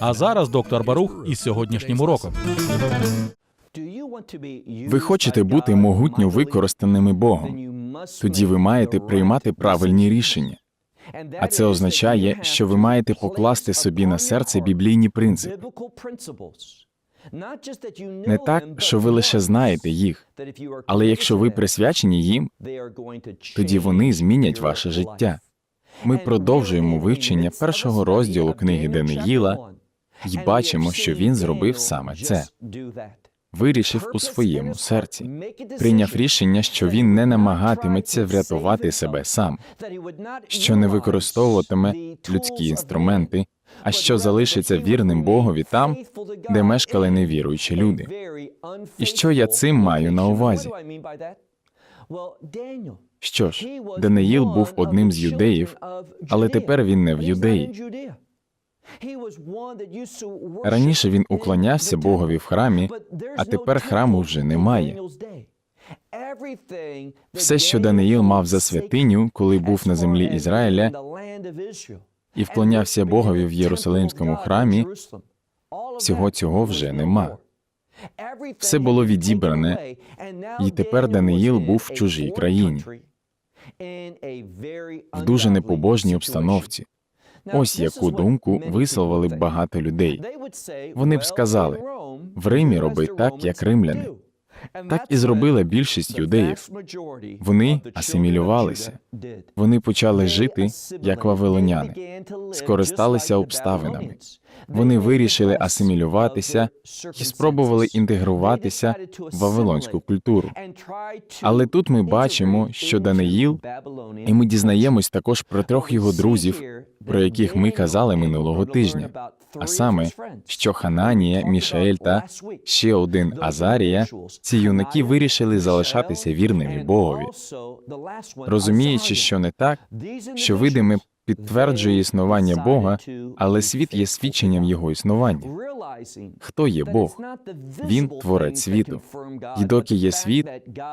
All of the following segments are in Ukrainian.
А зараз доктор Барух із сьогоднішнім уроком. Ви хочете бути могутньо використаними Богом. Тоді ви маєте приймати правильні рішення. А це означає, що ви маєте покласти собі на серце біблійні принципи. Не так, що ви лише знаєте їх, але якщо ви присвячені їм, тоді вони змінять ваше життя. Ми продовжуємо вивчення першого розділу книги Даниїла і бачимо, що він зробив саме це. Вирішив у своєму серці, прийняв рішення, що він не намагатиметься врятувати себе сам, що не використовуватиме людські інструменти, а що залишиться вірним Богові там, де мешкали невіруючі люди. І що я цим маю на увазі? Що ж, Даниїл був одним з юдеїв, але тепер він не в юдеї. Раніше він уклонявся Богові в храмі, а тепер храму вже немає. Все, що Даниїл мав за святиню, коли був на землі Ізраїля, і вклонявся Богові в Єрусалимському храмі, всього цього вже нема. Все було відібране, і тепер Даниїл був в чужій країні, в дуже непобожній обстановці. Ось яку думку висловили б багато людей. Вони б сказали, в Римі роби так, як римляни. Так і зробила більшість юдеїв. Вони асимілювалися. Вони почали жити як вавилоняни, скористалися обставинами. Вони вирішили асимілюватися і спробували інтегруватися в вавилонську культуру. Але тут ми бачимо, що Даниїл, і ми дізнаємось також про трьох його друзів, про яких ми казали минулого тижня. А саме, що Хананія, Мішаель та ще один Азарія, ці юнаки вирішили залишатися вірними Богові, розуміючи, що не так, що видиме підтверджує існування Бога, але світ є свідченням його існування. Хто є Бог? Він творець світу. І доки є світ,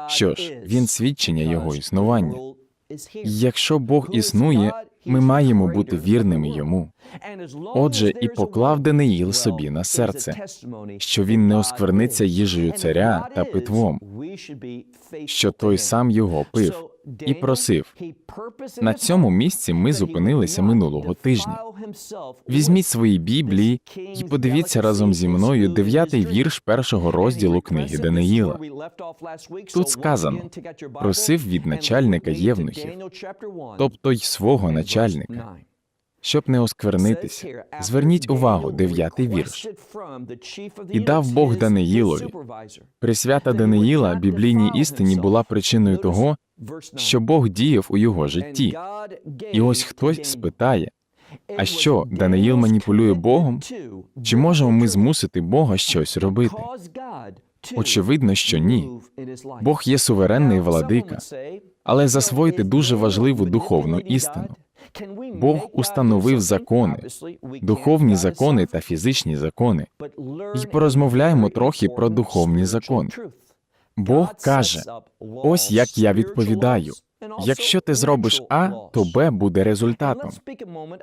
що ж, він свідчення його існування. Якщо Бог існує, ми маємо бути вірними йому. Отже, і поклав Даниїл собі на серце, що він не оскверниться їжею царя та питвом, що той сам його пив, і просив. На цьому місці ми зупинилися минулого тижня. Візьміть свої біблії і подивіться разом зі мною дев'ятий вірш першого розділу книги Даниїла. Тут сказано просив від начальника євнухів, тобто й свого начальника. Щоб не осквернитися, зверніть увагу, дев'ятий вірш. І дав Бог Даниїлові. Присвята Даниїла біблійній істині була причиною того, що Бог діяв у його житті. І ось хтось спитає: а що, Даниїл маніпулює Богом? Чи можемо ми змусити Бога щось робити? Очевидно, що ні. Бог є суверенний владика, але засвоїти дуже важливу духовну істину. Бог установив закони, духовні закони та фізичні закони. І порозмовляємо трохи про духовні закони. Бог каже: ось як я відповідаю. Якщо ти зробиш А, то Б буде результатом.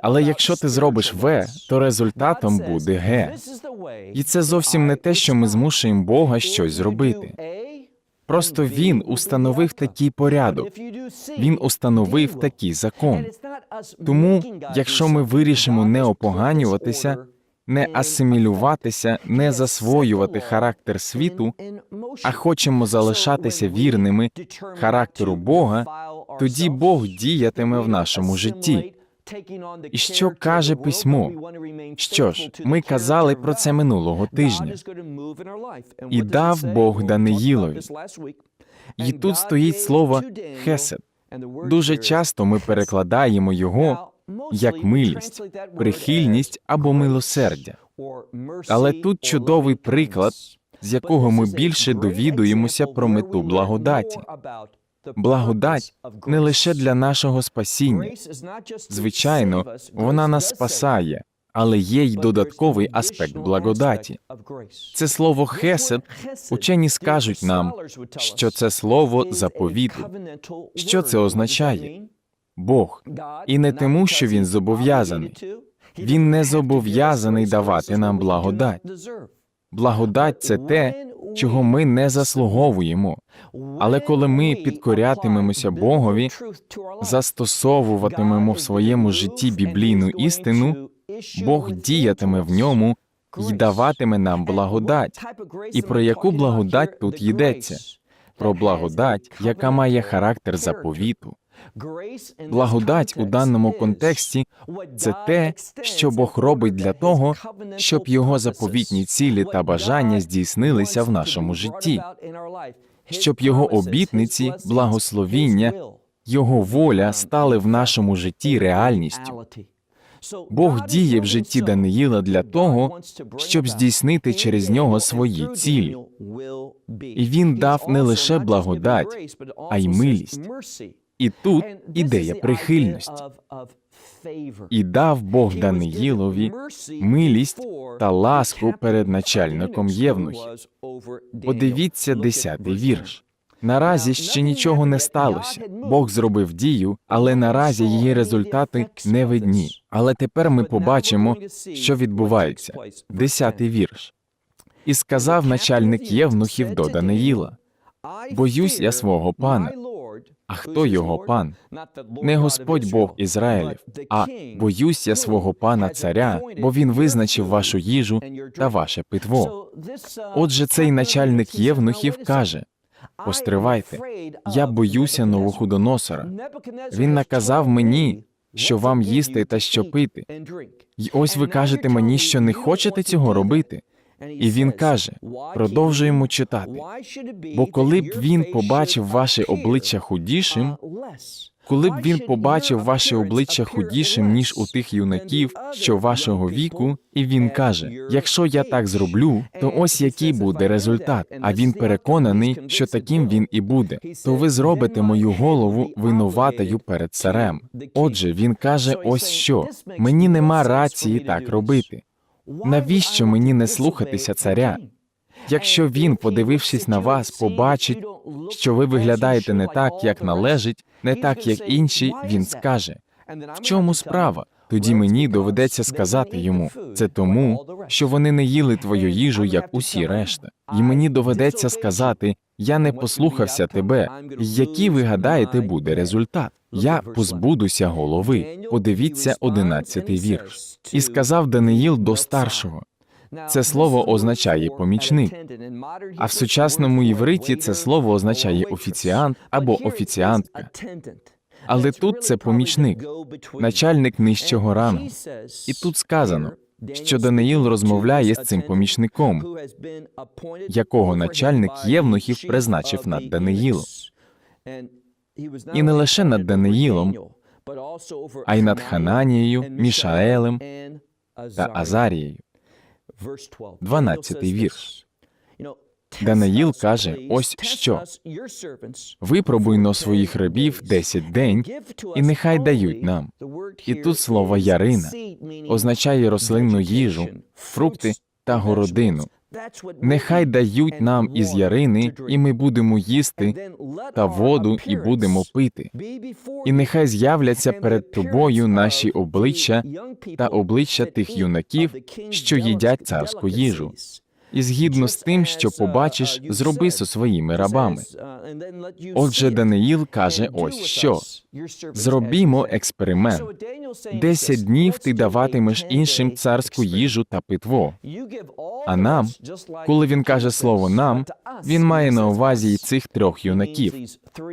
Але якщо ти зробиш В, то результатом буде Г. І це зовсім не те, що ми змушуємо Бога щось зробити. Просто він установив такий порядок, він установив такий закон. Тому, якщо ми вирішимо не опоганюватися, не асимілюватися, не засвоювати характер світу, а хочемо залишатися вірними характеру Бога, тоді Бог діятиме в нашому житті. І що каже письмо? Що ж, ми казали про це минулого тижня. І дав Бог Даниїлові. І тут стоїть слово хесед. Дуже часто ми перекладаємо його як милість, прихильність або милосердя. Але тут чудовий приклад, з якого ми більше довідуємося про мету благодаті. Благодать не лише для нашого спасіння. Звичайно, вона нас спасає, але є й додатковий аспект благодаті. Це слово хесед учені скажуть нам, що це слово заповіту. Що це означає? Бог. І не тому, що він зобов'язаний. Він не зобов'язаний давати нам благодать. Благодать це те, чого ми не заслуговуємо. Але коли ми підкорятимемося Богові, застосовуватимемо в своєму житті біблійну істину, Бог діятиме в ньому і даватиме нам благодать. І про яку благодать тут йдеться? Про благодать, яка має характер заповіту. Благодать у даному контексті це те, що Бог робить для того, щоб його заповітні цілі та бажання здійснилися в нашому житті, щоб його обітниці, благословіння, його воля стали в нашому житті реальністю. Бог діє в житті Даниїла для того, щоб здійснити через нього свої цілі. І він дав не лише благодать, а й милість. І тут ідея прихильності. І дав Бог Даниїлові милість та ласку перед начальником євнухів. Подивіться десятий вірш. Наразі ще нічого не сталося. Бог зробив дію, але наразі її результати не видні. Але тепер ми побачимо, що відбувається. Десятий вірш. І сказав начальник євнухів до Даниїла: Боюсь я свого пана. А хто його пан? Не Господь Бог Ізраїлів, а боюсь я свого пана царя, бо він визначив вашу їжу та ваше питво. Отже, цей начальник євнухів каже: Постривайте, я боюся Новоходоносора. Він наказав мені, що вам їсти та що пити. І ось ви кажете мені, що не хочете цього робити. І він каже: продовжуємо читати. Бо коли б він побачив ваше обличчя худішим, коли б він побачив ваше обличчя худішим, ніж у тих юнаків, що вашого віку, і він каже: якщо я так зроблю, то ось який буде результат. А він переконаний, що таким він і буде. То ви зробите мою голову винуватою перед царем. Отже, він каже: ось що мені нема рації так робити. Навіщо мені не слухатися царя? Якщо він, подивившись на вас, побачить, що ви виглядаєте не так, як належить, не так, як інші, він скаже в чому справа? Тоді мені доведеться сказати йому це тому, що вони не їли твою їжу, як усі решта, і мені доведеться сказати я не послухався тебе. Який ви гадаєте буде результат? Я позбудуся голови. Подивіться одинадцятий вірш. І сказав Даниїл до старшого. Це слово означає помічник. А в сучасному євриті це слово означає офіціант або офіціантка. Але тут це помічник, начальник нижчого рангу. І тут сказано, що Даниїл розмовляє з цим помічником, якого начальник євнухів призначив над Даниїлом. І не лише над Даниїлом, а й над Хананією, Мішаелем та Азарією. 12-й вірш. Даниїл каже, ось що. Випробуйно своїх рабів десять день, і нехай дають нам. І тут слово ярина означає рослинну їжу, фрукти та городину. Нехай дають нам із ярини, і ми будемо їсти та воду, і будемо пити. І нехай з'являться перед тобою наші обличчя та обличчя тих юнаків, що їдять царську їжу. І згідно з тим, що побачиш, зроби зі своїми рабами. Отже, Даниїл каже ось що зробімо експеримент. Десять днів ти даватимеш іншим царську їжу та питво. А нам, коли він каже слово нам, він має на увазі й цих трьох юнаків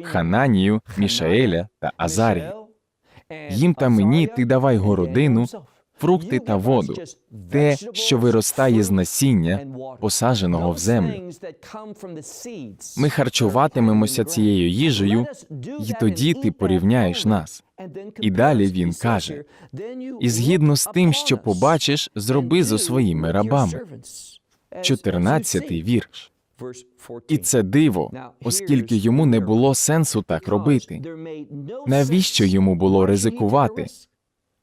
Хананію, Мішаеля та Азарія. Їм та мені ти давай городину, фрукти та воду, те, що виростає з насіння, посадженого в землю. Ми харчуватимемося цією їжею, і тоді ти порівняєш нас. І далі він каже: і згідно з тим, що побачиш, зроби зо своїми рабами. 14-й вірш. І це диво, оскільки йому не було сенсу так робити. Навіщо йому було ризикувати?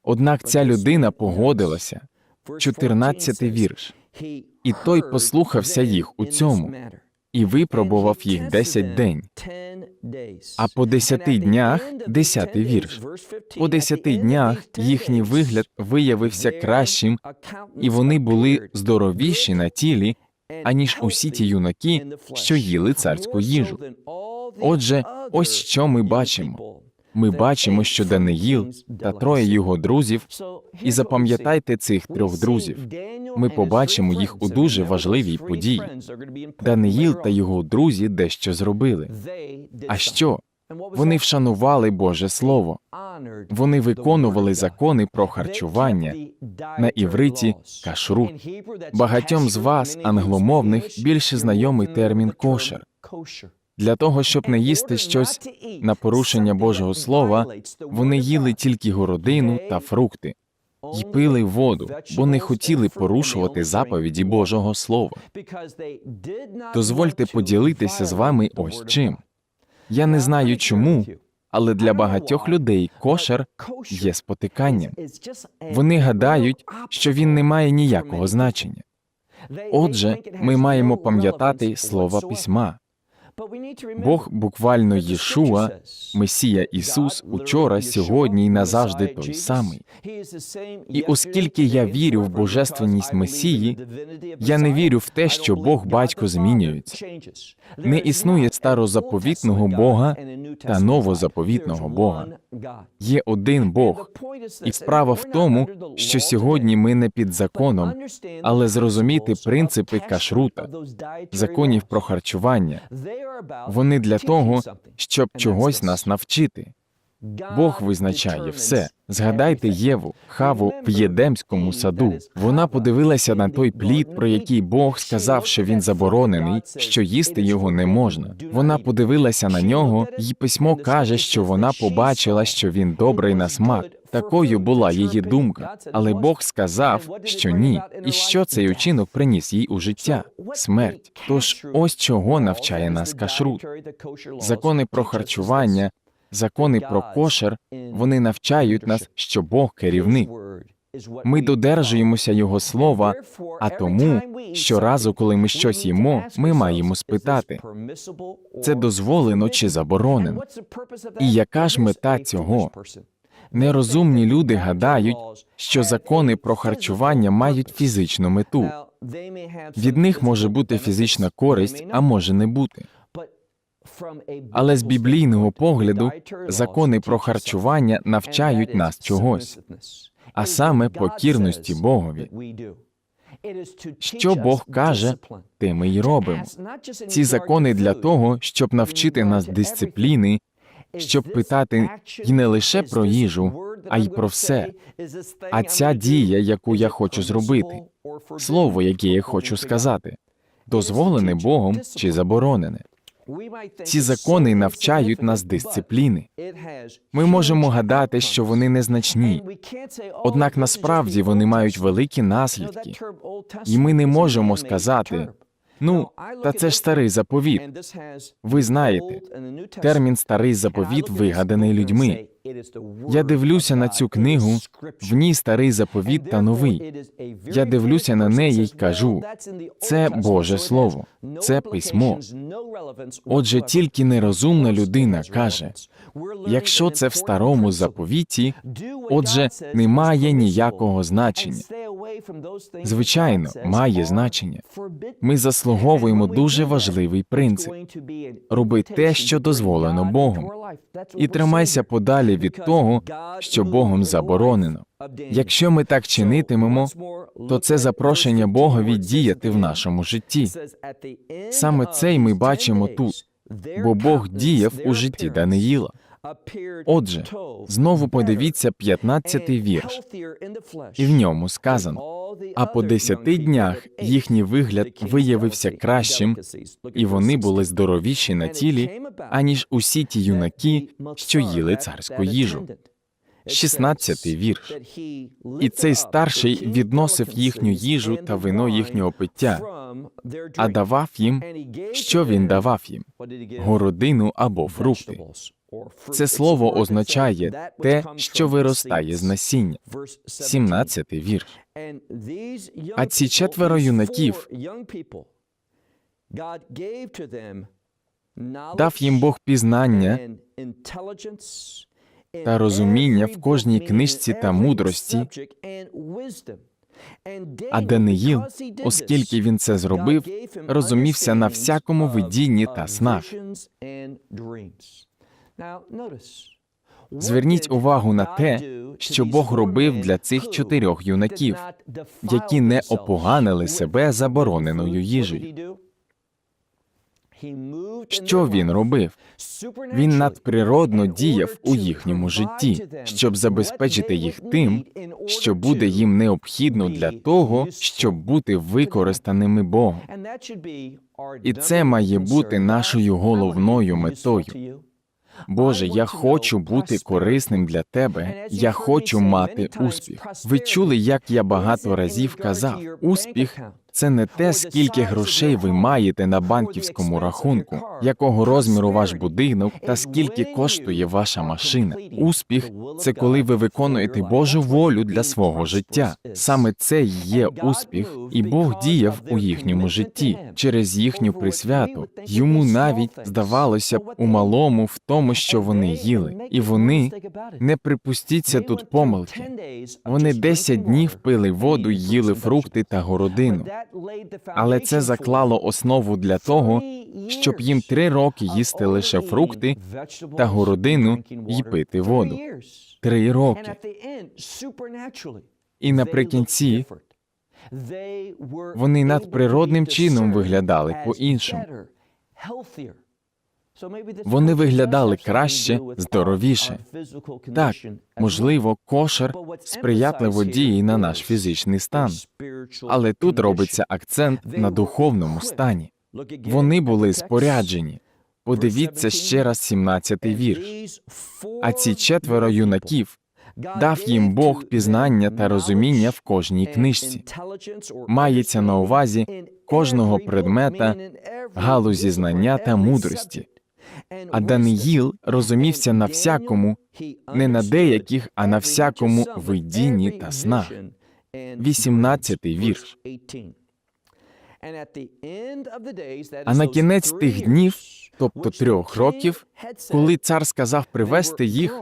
Однак ця людина погодилася. 14-й вірш. І той послухався їх у цьому, і випробував їх десять день. А по десяти днях, десятий вірш, по десяти днях їхній вигляд виявився кращим, і вони були здоровіші на тілі, аніж усі ті юнаки, що їли царську їжу. Отже, ось що ми бачимо. Ми бачимо, що Даниїл та троє його друзів, і запам'ятайте цих трьох друзів. Ми побачимо їх у дуже важливій події. Даниїл та його друзі дещо зробили. А що? Вони вшанували Боже Слово. Вони виконували закони про харчування на івриті кашрут. Багатьом з вас, англомовних, більше знайомий термін кошер. Для того, щоб не їсти щось на порушення Божого Слова, вони їли тільки городину та фрукти і пили воду, бо не хотіли порушувати заповіді Божого Слова. Дозвольте поділитися з вами ось чим. Я не знаю чому, але для багатьох людей кошер є спотиканням. Вони гадають, що він не має ніякого значення. Отже, ми маємо пам'ятати слова письма. Бог буквально Єшуа, Месія Ісус, учора, сьогодні і назавжди той самий. І оскільки я вірю в божественність Месії, я не вірю в те, що Бог батько змінюється. Не існує старозаповітного Бога та новозаповітного Бога. Є один Бог. І справа в тому, що сьогодні ми не під законом, але зрозуміти принципи кашрута, законів про харчування. Вони для того, щоб чогось нас навчити. Бог визначає все. Згадайте Єву, Хаву в Єдемському саду. Вона подивилася на той плід, про який Бог сказав, що він заборонений, що їсти його не можна. Вона подивилася на нього, і письмо каже, що вона побачила, що він добрий на смак. Такою була її думка, але Бог сказав, що ні, і що цей учинок приніс їй у життя смерть. Тож ось чого навчає нас кашрут. Закони про харчування, закони про кошер, вони навчають нас, що Бог керівник. Ми додержуємося Його слова, а тому щоразу, коли ми щось їмо, ми маємо спитати, це дозволено чи заборонено. І яка ж мета цього? Нерозумні люди гадають, що закони про харчування мають фізичну мету. Від них може бути фізична користь, а може не бути. Але з біблійного погляду закони про харчування навчають нас чогось, а саме покірності Богові. Що Бог каже, те ми й робимо. Ці закони для того, щоб навчити нас дисципліни, щоб питати і не лише про їжу, а й про все. А ця дія, яку я хочу зробити, слово, яке я хочу сказати, дозволене Богом чи заборонене. Ці закони навчають нас дисципліни. Ми можемо гадати, що вони незначні, однак насправді вони мають великі наслідки, і ми не можемо сказати ну, та це ж старий заповіт. Ви знаєте, термін старий заповіт вигаданий людьми. Я дивлюся на цю книгу, в ній старий заповіт та новий. Я дивлюся на неї й кажу: це Боже Слово, це письмо. Отже, тільки нерозумна людина каже: якщо це в старому заповіті, отже, немає ніякого значення. Звичайно, має значення. Ми заслуговуємо дуже важливий принцип. роби те, що дозволено Богом, і тримайся подалі від того, що Богом заборонено. Якщо ми так чинитимемо, то це запрошення Богові діяти в нашому житті. Саме це й ми бачимо тут, бо Бог діяв у житті Даниїла. Отже, знову подивіться 15-й вірш, і в ньому сказано, а по десяти днях їхній вигляд виявився кращим, і вони були здоровіші на тілі, аніж усі ті юнаки, що їли царську їжу. 16-й вірш. І цей старший відносив їхню їжу та вино їхнього пиття, а давав їм, що він давав їм городину або фрукти. Це слово означає те, що виростає з насіння. 17-й вірш. А ці четверо юнаків Дав їм Бог пізнання та розуміння в кожній книжці та мудрості. А Даниїл, оскільки він це зробив, розумівся на всякому видінні та снах. Зверніть увагу на те, що Бог робив для цих чотирьох юнаків, які не опоганили себе забороненою їжею. Що він робив? Він надприродно діяв у їхньому житті, щоб забезпечити їх тим, що буде їм необхідно для того, щоб бути використаними Богом. І це має бути нашою головною метою. Боже, я хочу бути корисним для тебе. Я хочу мати успіх. Ви чули, як я багато разів казав: успіх це не те, скільки грошей ви маєте на банківському рахунку, якого розміру ваш будинок та скільки коштує ваша машина. Успіх це коли ви виконуєте Божу волю для свого життя. Саме це є успіх, і Бог діяв у їхньому житті через їхню присвяту. Йому навіть здавалося б у малому в тому, що вони їли, і вони не припустіться тут помилки. Вони 10 днів пили воду, їли фрукти та городину. Але це заклало основу для того, щоб їм три роки їсти лише фрукти та городину й пити воду. Три роки. І наприкінці вони надприродним чином виглядали по-іншому. Вони виглядали краще, здоровіше. Так, можливо, кошер сприятливо діє на наш фізичний стан, але тут робиться акцент на духовному стані. Вони були споряджені. Подивіться ще раз 17-й вірш. А ці четверо юнаків дав їм Бог пізнання та розуміння в кожній книжці. Мається на увазі кожного предмета, галузі знання та мудрості. А Даниїл розумівся на всякому, не на деяких, а на всякому видінні та снах. 18-й вірш. А на кінець тих днів, тобто трьох років, коли цар сказав привести їх,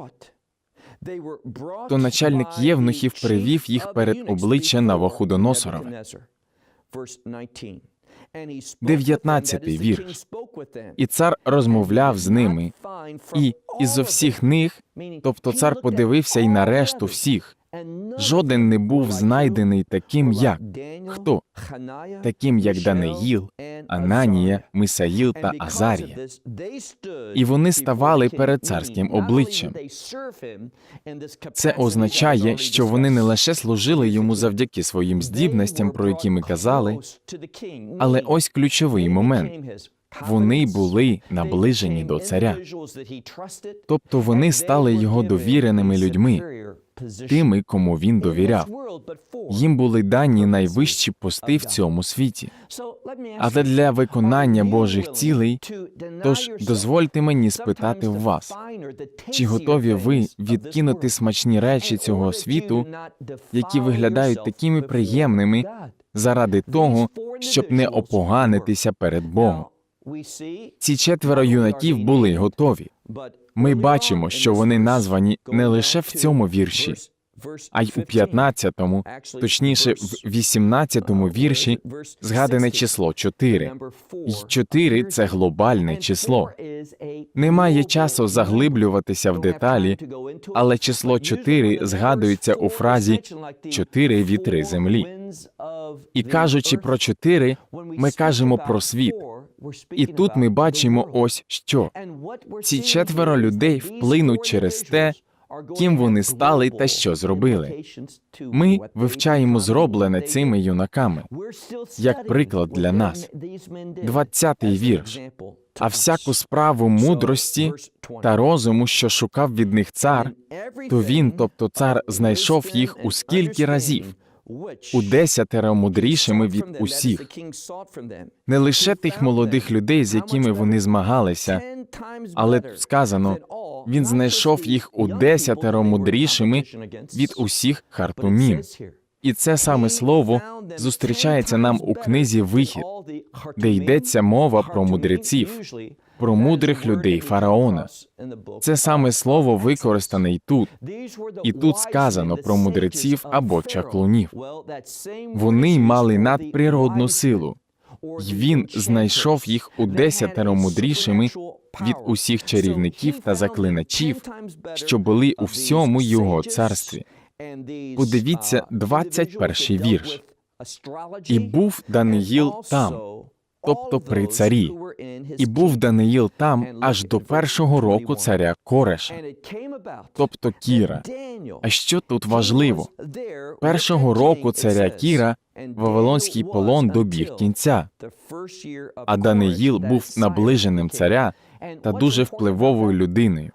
то начальник євнухів привів їх перед обличчя Навуходоносорове. 19-й вірш. і цар розмовляв з ними, і із усіх них, тобто цар подивився й на решту всіх. Жоден не був знайдений таким, як хто? Таким, як Даниїл, Ананія, Мисаїл та Азарія. І вони ставали перед царським обличчям. Це означає, що вони не лише служили йому завдяки своїм здібностям, про які ми казали, але ось ключовий момент. Вони були наближені до царя, тобто вони стали його довіреними людьми, тими, кому він довіряв. Їм були дані найвищі пости в цьому світі. Але для виконання Божих цілей, тож дозвольте мені спитати в вас, чи готові ви відкинути смачні речі цього світу, які виглядають такими приємними, заради того, щоб не опоганитися перед Богом? Ці четверо юнаків були готові. Ми бачимо, що вони названі не лише в цьому вірші, а й у 15-му, точніше, в 18-му вірші згадане число 4. І 4 – це глобальне число. Немає часу заглиблюватися в деталі, але число 4 згадується у фразі «чотири вітри землі». І кажучи про чотири, ми кажемо про світ, І тут ми бачимо ось що. ці четверо людей вплинуть через те, ким вони стали та що зробили. Ми вивчаємо зроблене цими юнаками. як приклад для нас. 20-й вірш. А всяку справу мудрості та розуму, що шукав від них цар, то він, тобто цар, знайшов їх у скільки разів? У десятеро мудрішими від усіх. Не лише тих молодих людей, з якими вони змагалися, але тут сказано, він знайшов їх у десятеро мудрішими від усіх хартумім. І це саме слово зустрічається нам у книзі Вихід, де йдеться мова про мудреців, про мудрих людей фараона. Це саме слово використане й тут. І тут сказано про мудреців або чаклунів. Вони мали надприродну силу, й він знайшов їх у десятеро мудрішими від усіх чарівників та заклиначів, що були у всьому його царстві. Подивіться 21-й вірш. І був Даниїл там, тобто при царі. І був Даниїл там аж до першого року царя Кореша, тобто Кіра. А що тут важливо? Першого року царя Кіра Вавилонський полон добіг кінця, а Даниїл був наближеним царя та дуже впливовою людиною,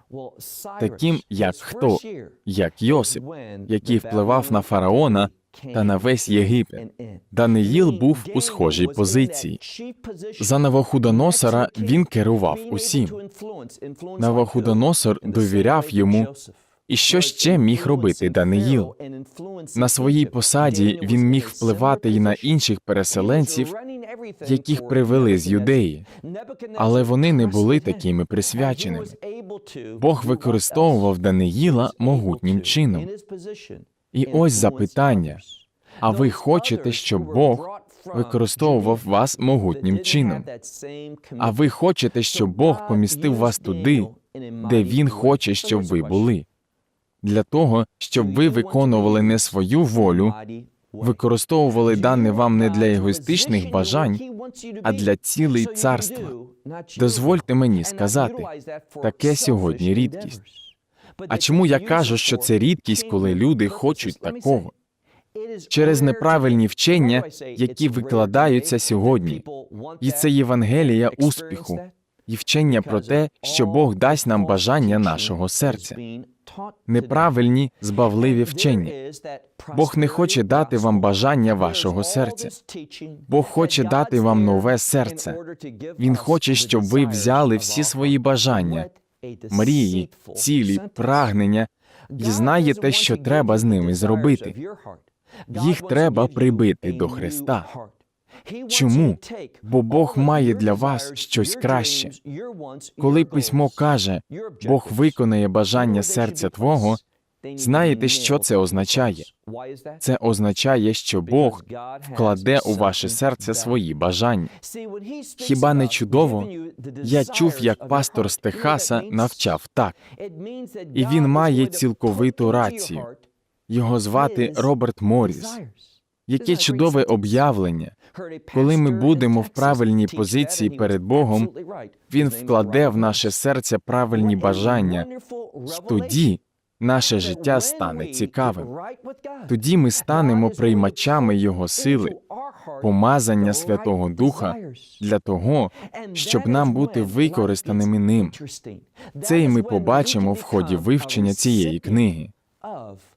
таким як хто, як Йосип, який впливав на фараона та на весь Єгипет. Даниїл був у схожій позиції. За Навуходоносора він керував усім. Навуходоносор довіряв йому. І що ще міг робити Даниїл? На своїй посаді він міг впливати і на інших переселенців, яких привели з юдеї, але вони не були такими присвяченими. Бог використовував Даниїла могутнім чином. І ось запитання: а ви хочете, щоб Бог використовував вас могутнім чином? А ви хочете, щоб Бог помістив вас туди, де Він хоче, щоб ви були? Для того, щоб ви виконували не свою волю, використовували дане вам не для егоїстичних бажань, а для цілей царства. Дозвольте мені сказати, таке сьогодні рідкість. А чому я кажу, що це рідкість, коли люди хочуть такого? Через неправильні вчення, які викладаються сьогодні, і це Євангелія успіху, і вчення про те, що Бог дасть нам бажання нашого серця. Неправильні, збавливі вчення. Бог не хоче дати вам бажання вашого серця. Бог хоче дати вам нове серце. Він хоче, щоб ви взяли всі свої бажання, мрії, цілі, прагнення і знаєте, що треба з ними зробити. Їх треба прибити до Христа. Чому? Бо Бог має для вас щось краще. Коли письмо каже, Бог виконає бажання серця Твого, знаєте, що це означає? Це означає, що Бог вкладе у ваше серце свої бажання. Хіба не чудово? Я чув, як пастор з Техаса навчав так, і він має цілковиту рацію. Його звати Роберт Моріс. Яке чудове об'явлення. Коли ми будемо в правильній позиції перед Богом, Він вкладе в наше серце правильні бажання. Тоді наше життя стане цікавим. Тоді ми станемо приймачами Його сили, помазання Святого Духа для того, щоб нам бути використаними ним. Це і ми побачимо в ході вивчення цієї книги.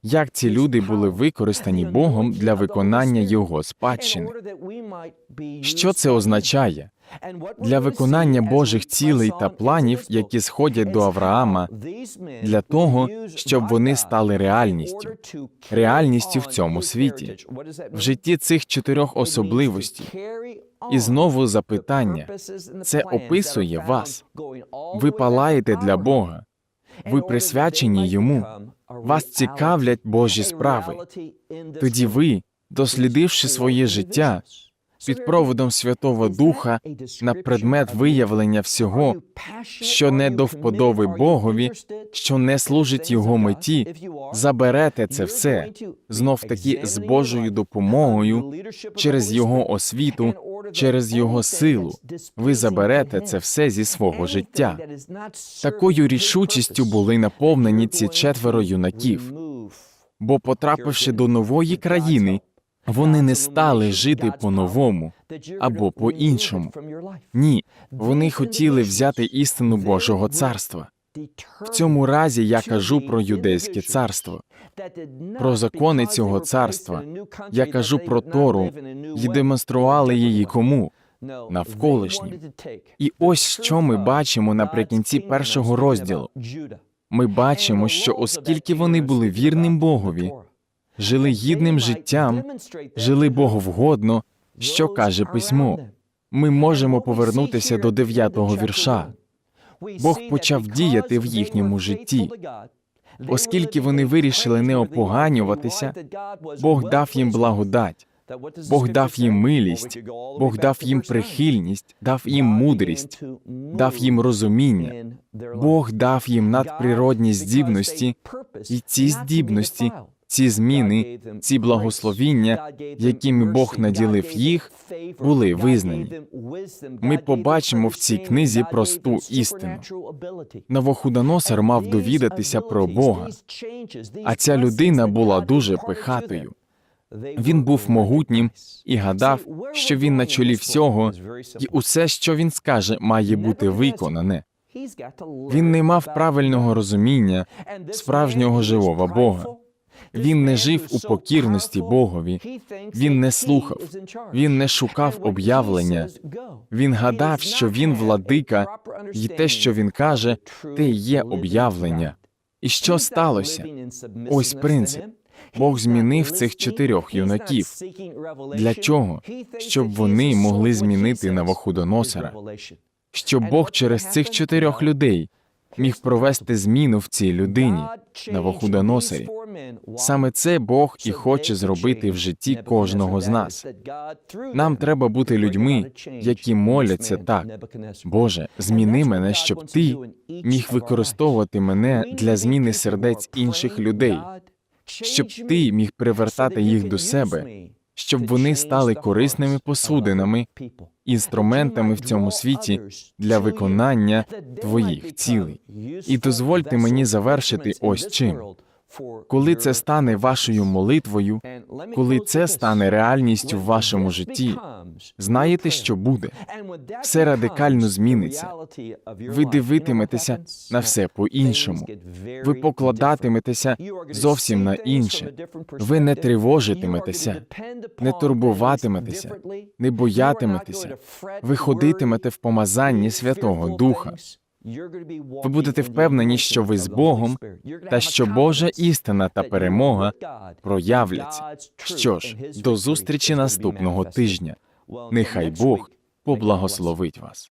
Як ці люди були використані Богом для виконання Його спадщини? Що це означає? Для виконання Божих цілей та планів, які сходять до Авраама, для того, щоб вони стали реальністю, реальністю в цьому світі, в житті цих чотирьох особливостей. І знову запитання: це описує вас. Ви палаєте для Бога, ви присвячені йому, вас цікавлять Божі справи. Тоді ви, дослідивши своє життя, під проводом Святого Духа на предмет виявлення всього, що не до вподоби Богові, що не служить його меті, заберете це все знов таки з Божою допомогою через його освіту, через його силу. Ви заберете це все зі свого життя. Такою рішучістю були наповнені ці четверо юнаків, бо, потрапивши до нової країни, вони не стали жити по-новому або по-іншому. Ні, вони хотіли взяти істину Божого царства. В цьому разі я кажу про юдейське царство, про закони цього царства. Я кажу про Тору і демонстрували її кому? Навколишнім. І ось що ми бачимо наприкінці першого розділу. Ми бачимо, що оскільки вони були вірним Богові, жили гідним життям, жили боговгодно, що каже письмо. Ми можемо повернутися до дев'ятого вірша. Бог почав діяти в їхньому житті. Оскільки вони вирішили не опоганюватися, Бог дав їм благодать, Бог дав їм милість, Бог дав їм прихильність, дав їм мудрість, дав їм розуміння. Бог дав їм надприродні здібності, і ці здібності, ці зміни, ці благословіння, якими Бог наділив їх, були визнані. Ми побачимо в цій книзі просту істину. Навуходоносор мав довідатися про Бога, а ця людина була дуже пихатою. Він був могутнім і гадав, що він на чолі всього, і усе, що він скаже, має бути виконане. Він не мав правильного розуміння справжнього живого Бога. Він не жив у покірності Богові. Він не слухав, він не шукав об'явлення. Він гадав, що він владика, і те, що він каже, те є об'явлення. І що сталося? Ось принцип. Бог змінив цих чотирьох юнаків. Для чого? Щоб вони могли змінити Навуходоносора. Щоб Бог через цих чотирьох людей міг провести зміну в цій людині, Навуходоносорі. Саме це Бог і хоче зробити в житті кожного з нас. Нам треба бути людьми, які моляться так. Боже, зміни мене, щоб ти міг використовувати мене для зміни сердець інших людей, щоб ти міг привертати їх до себе, щоб вони стали корисними посудинами, інструментами в цьому світі для виконання твоїх цілей. І дозвольте мені завершити ось чим. Коли це стане вашою молитвою, коли це стане реальністю в вашому житті, знаєте, що буде? Все радикально зміниться. Ви дивитиметеся на все по-іншому. Ви покладатиметеся зовсім на інше. Ви не тривожитиметеся, не турбуватиметеся, не боятиметеся. Ви ходитимете в помазанні Святого Духа. Ви будете впевнені, що ви з Богом, та що Божа істина та перемога проявляться. Що ж, до зустрічі наступного тижня. Нехай Бог поблагословить вас.